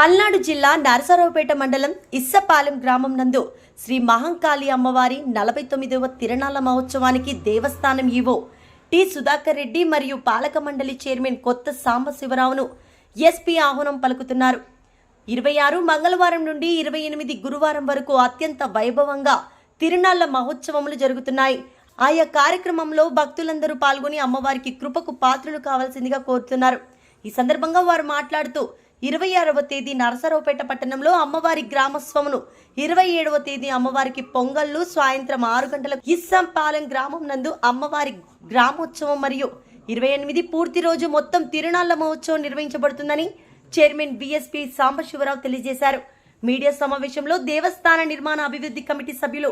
పల్నాడు జిల్లా నరసరావుపేట మండలం ఇస్సపాలెం గ్రామం నందు శ్రీ మహంకాళి అమ్మవారి నలభై తొమ్మిదవ తిరణాల మహోత్సవానికి దేవస్థానం ఈవో టి సుధాకర్ రెడ్డి మరియు పాలక మండలి చైర్మన్ కొత్త సాంబశివరావును ఎస్పీ ఆహ్వానం పలుకుతున్నారు. ఇరవై ఆరు మంగళవారం నుండి ఇరవై ఎనిమిది గురువారం వరకు అత్యంత వైభవంగా తిరునాళ్ళ మహోత్సవములు జరుగుతున్నాయి. ఆయా కార్యక్రమంలో భక్తులందరూ పాల్గొని అమ్మవారికి కృపకు పాత్రలు కావాల్సిందిగా కోరుతున్నారు. ఈ సందర్భంగా వారు మాట్లాడుతూ ఇరవై ఆరవ తేదీ నరసరావుపేట పట్టణంలో అమ్మవారి గ్రామోత్సవమును ఇరవై ఏడవ తేదీ అమ్మవారికి పొంగళ్ళు సాయంత్రం ఆరు గంటలకు ఇస్సంపాలెం గ్రామం నందు అమ్మవారి గ్రామోత్సవం మరియు ఇరవై ఎనిమిది పూర్తి రోజు మొత్తం తిరునాళ్ళ మహోత్సవం నిర్వహించబడుతుందని చైర్మన్ బిఎస్పి సాంబశివరావు తెలియజేశారు. మీడియా సమావేశంలో దేవస్థాన నిర్మాణ అభివృద్ధి కమిటీ సభ్యులు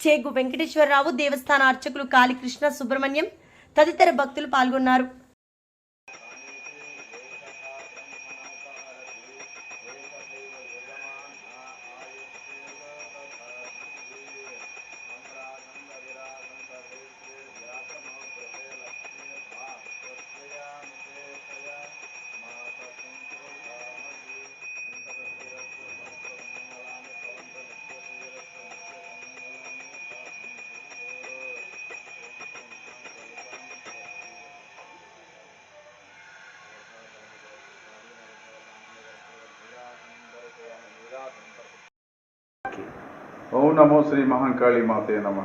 చేగు వెంకటేశ్వరరావు దేవస్థాన అర్చకులు కాళీకృష్ణ సుబ్రహ్మణ్యం తదితర భక్తులు పాల్గొన్నారు. ఓం నమో శ్రీ మహంకాళి మాతే నమ.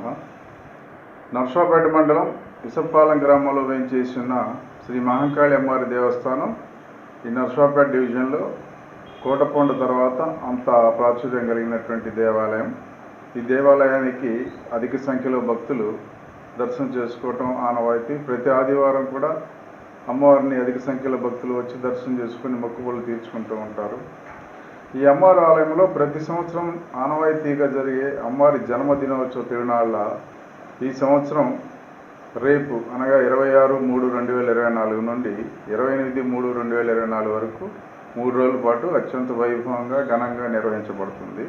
నర్సాపేట మండలం ఇసప్పాలెం గ్రామంలో వేయించేసి ఉన్న శ్రీ మహంకాళి అమ్మవారి దేవస్థానం ఈ నర్సాపేట డివిజన్లో కోటపొండ తర్వాత అంత ప్రాచుర్యం కలిగినటువంటి దేవాలయం. ఈ దేవాలయానికి అధిక సంఖ్యలో భక్తులు దర్శనం చేసుకోవటం ఆనవాయితీ. ప్రతి ఆదివారం కూడా అమ్మవారిని అధిక సంఖ్యలో భక్తులు వచ్చి దర్శనం చేసుకుని మొక్కుబడులు తీర్చుకుంటూ ఉంటారు. ఈ అమ్మవారి ఆలయంలో ప్రతి సంవత్సరం ఆనవాయితీగా జరిగే అమ్మవారి జన్మదినోత్సవ తిరునాళ్ళ ఈ సంవత్సరం రేపు అనగా ఇరవై ఆరు మూడు రెండు వేల ఇరవై నాలుగు నుండి ఇరవై ఎనిమిది మూడు రెండు వేల ఇరవై నాలుగు వరకు మూడు రోజుల పాటు అత్యంత వైభవంగా ఘనంగా నిర్వహించబడుతుంది.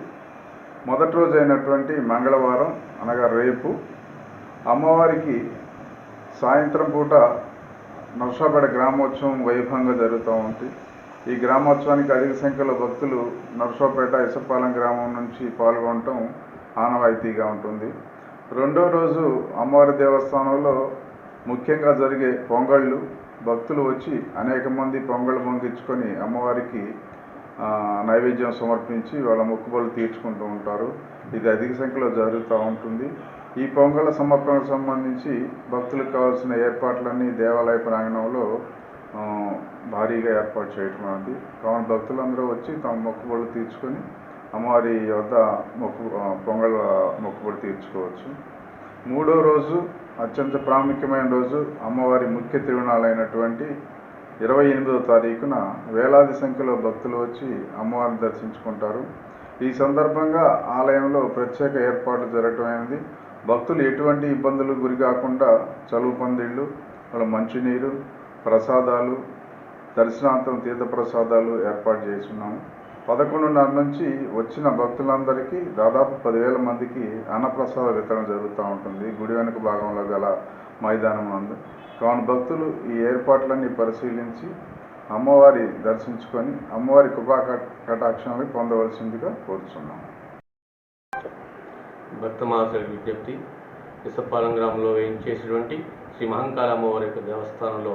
మొదటి రోజు అయినటువంటి మంగళవారం అనగా రేపు అమ్మవారికి సాయంత్రం పూట నర్సాపేట గ్రామోత్సవం వైభవంగా జరుగుతూ ఉంది. ఈ గ్రామోత్సవానికి అధిక సంఖ్యలో భక్తులు నర్సోపేట ఇసపాలెం గ్రామం నుంచి పాల్గొనటం ఆనవాయితీగా ఉంటుంది. రెండో రోజు అమ్మవారి దేవస్థానంలో ముఖ్యంగా జరిగే పొంగళ్ళు భక్తులు వచ్చి అనేక మంది పొంగళ్ళు పొంగించుకొని అమ్మవారికి నైవేద్యం సమర్పించి వాళ్ళ మొక్కుబళ్ళు తీర్చుకుంటూ ఉంటారు. ఇది అధిక సంఖ్యలో జరుగుతూ ఉంటుంది. ఈ పొంగళ్ళ సమర్పణకు సంబంధించి భక్తులకు కావాల్సిన ఏర్పాట్లన్నీ దేవాలయ ప్రాంగణంలో భారీగా ఏర్పాటు చేయటం అనేది కావున భక్తులందరూ వచ్చి తమ మొక్కుబడులు తీర్చుకొని అమ్మవారి వద్ద మొక్కు పొంగల్ మొక్కుబడి తీర్చుకోవచ్చు. మూడో రోజు అత్యంత ప్రాముఖ్యమైన రోజు అమ్మవారి ముఖ్య తిరునాళ్ళైనటువంటి ఇరవై ఎనిమిదవ తారీఖున వేలాది సంఖ్యలో భక్తులు వచ్చి అమ్మవారిని దర్శించుకుంటారు. ఈ సందర్భంగా ఆలయంలో ప్రత్యేక ఏర్పాట్లు జరగటం అనేది భక్తులు ఎటువంటి ఇబ్బందులు గురి కాకుండా చలువు పందిళ్ళు వాళ్ళ మంచినీరు ప్రసాదాలు దర్శనాంతరం తీర్థ ప్రసాదాలు ఏర్పాటు చేస్తున్నాము. పదకొండున్నర నుంచి వచ్చిన భక్తులందరికీ దాదాపు పదివేల మందికి అన్నప్రసాద వితరణ జరుగుతూ ఉంటుంది. గుడి వెనుక భాగంలో గల మైదానం నందు. కావున భక్తులు ఈ ఏర్పాట్లన్నీ పరిశీలించి అమ్మవారి దర్శించుకొని అమ్మవారి కృపా కటాక్షాలను పొందవలసిందిగా కోరుచున్నాం. భక్తమాసరి విజ్ఞప్తి ఇసపాలెం గ్రామంలో వేయించేసినటువంటి శ్రీ మహంకాళ అమ్మవారి యొక్క దేవస్థానంలో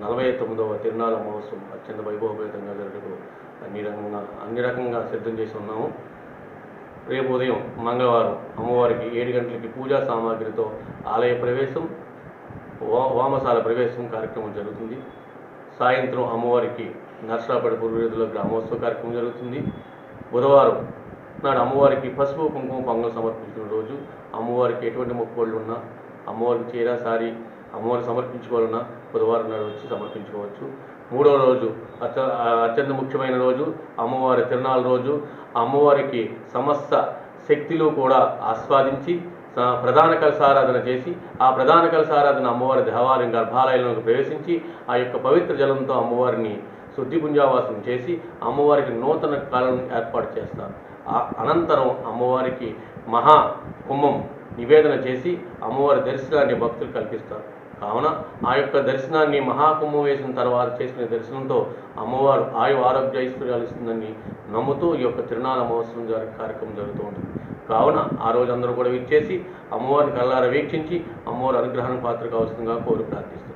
నలభై తొమ్మిదవ తిరునాళ్ళ మహోత్సవం అత్యంత వైభవపేతంగా జరుగుతూ అన్ని రకంగా అన్ని రకంగా సిద్ధం చేసి ఉన్నాము. రేపు ఉదయం మంగళవారం అమ్మవారికి ఏడు గంటలకి పూజా సామాగ్రితో ఆలయ ప్రవేశం వా- ప్రవేశం కార్యక్రమం జరుగుతుంది. సాయంత్రం అమ్మవారికి నర్సాపడి పూర్వీధుల గ్రామోత్సవ కార్యక్రమం జరుగుతుంది. బుధవారం నాడు అమ్మవారికి పసుపు కుంకుమ పొంగల్ సమర్పించిన రోజు అమ్మవారికి ఎటువంటి మొక్కుబళ్ళు ఉన్నా అమ్మవారికి చీర సారీ అమ్మవారికి సమర్పించుకోవాలన్నా బుధవారం నాడు వచ్చి సమర్పించుకోవచ్చు. మూడో రోజు అత్య అత్యంత ముఖ్యమైన రోజు అమ్మవారి తిరునాళ్ళ రోజు. అమ్మవారికి సమస్త శక్తిలో కూడా ఆస్వాదించి ప్రధాన కలసారాధన చేసి ఆ ప్రధాన కలసారాధన అమ్మవారి దేవాలయం గర్భాలయంలోకి ప్రవేశించి ఆ యొక్క పవిత్ర జలంతో అమ్మవారిని శుద్ధి పుంజావాసం చేసి అమ్మవారికి నూతన కాలం ఏర్పాటు చేస్తారు. ఆ అనంతరం అమ్మవారికి మహా కుంభం నివేదన చేసి అమ్మవారి దర్శనాన్ని భక్తులు కల్పిస్తారు. కావున ఆ యొక్క దర్శనాన్ని మహాకుంభం వేసిన తర్వాత చేసిన దర్శనంతో అమ్మవారు ఆయు ఆరోగ్య ఐశ్వర్యాలు ఇస్తుందని నమ్ముతూ ఈ యొక్క తిరునాళ మహోత్సవం జరిగే కార్యక్రమం జరుగుతూ ఉంటుంది. కావున ఆ రోజు అందరూ కూడా విచ్చేసి అమ్మవారిని కళ్ళారా వీక్షించి అమ్మవారి అనుగ్రహానికి పాత్ర కావాల్సిందిగా కోరి ప్రార్థిస్తుంది